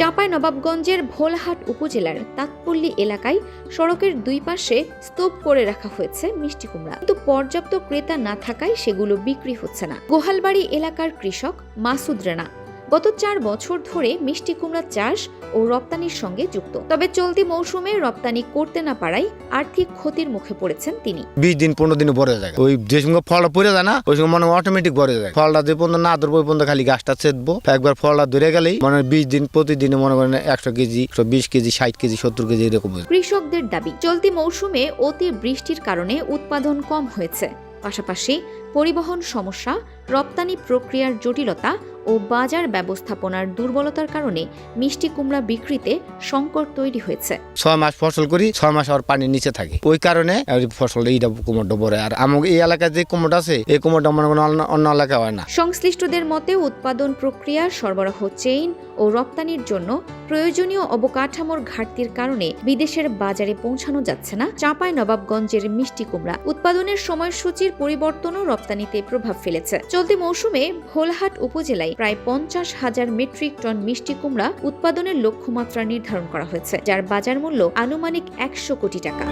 চাঁপাই নবাবগঞ্জের ভোলহাট উপজেলার তাঁতপল্লী এলাকায় সড়কের দুই পাশে স্তূপ করে রাখা হয়েছে মিষ্টি কুমড়া। কিন্তু পর্যাপ্ত ক্রেতা না থাকায় সেগুলো বিক্রি হচ্ছে না। গোহালবাড়ি এলাকার কৃষক মাসুদ রানা গত চার বছর ধরে মিষ্টি কুমড়া চাষ ও রপ্তানির সঙ্গে যুক্ত। তবে চলতি মৌসুমে রপ্তানি করতে না পারায় আর্থিক ক্ষতির মুখে পড়েছেন তিনি। বিশ দিন পনেরো দিনে ভরে যায়। ওই যে সঙ্গে ফলটা পড়ে যায় না ওই সঙ্গে মনে অটোমেটিক ভরে যায়। ফলটা যে পর্যন্ত না ধরবো ওই পর্যন্ত খালি গাছটা ছেদবো। একবার ফলটা ধরে গেলেই মানে বিশ দিন প্রতিদিনে মনে করেন একশো কেজি একশো বিশ কেজি ষাট কেজি সত্তর কেজি এরকম কৃষকদের দাবি চলতি মৌসুমে অতি বৃষ্টির কারণে উৎপাদন কম হয়েছে। পাশাপাশি পরিবহন সমস্যা রপ্তানি প্রক্রিয়ার জটিলতা ও বাজার ব্যবস্থাপনার দুর্বলতার কারণে মিষ্টি কুমড়া বিক্রিতে সংকট তৈরি হয়েছে। ছয় মাস ফসল করি ছয় মাস আর পানির নিচে থাকে। ওই কারণে ফসল এইটা কুমোরটা ভরে আর আমাকে এই এলাকায় যে কুমোরটা আছে এই কুমোরটা মনে অন্য এলাকায় হয় না। সংশ্লিষ্টদের মতে উৎপাদন প্রক্রিয়া সরবরাহ চেইন ও রপ্তানির জন্য প্রয়োজনীয় অবকাঠামোর ঘাটতির কারণে বিদেশের বাজারে পৌঁছানো যাচ্ছে না। চাঁপাই নবাবগঞ্জের মিষ্টি কুমড়া উৎপাদনের সময়সূচির পরিবর্তনও রপ্তানিতে প্রভাব ফেলেছে। চলতি মৌসুমে ভোলহাট উপজেলায় প্রায় পঞ্চাশ হাজার মেট্রিক টন মিষ্টি কুমড়া উৎপাদনের লক্ষ্যমাত্রা নির্ধারণ করা হয়েছে, যার বাজার মূল্য আনুমানিক একশো কোটি টাকা।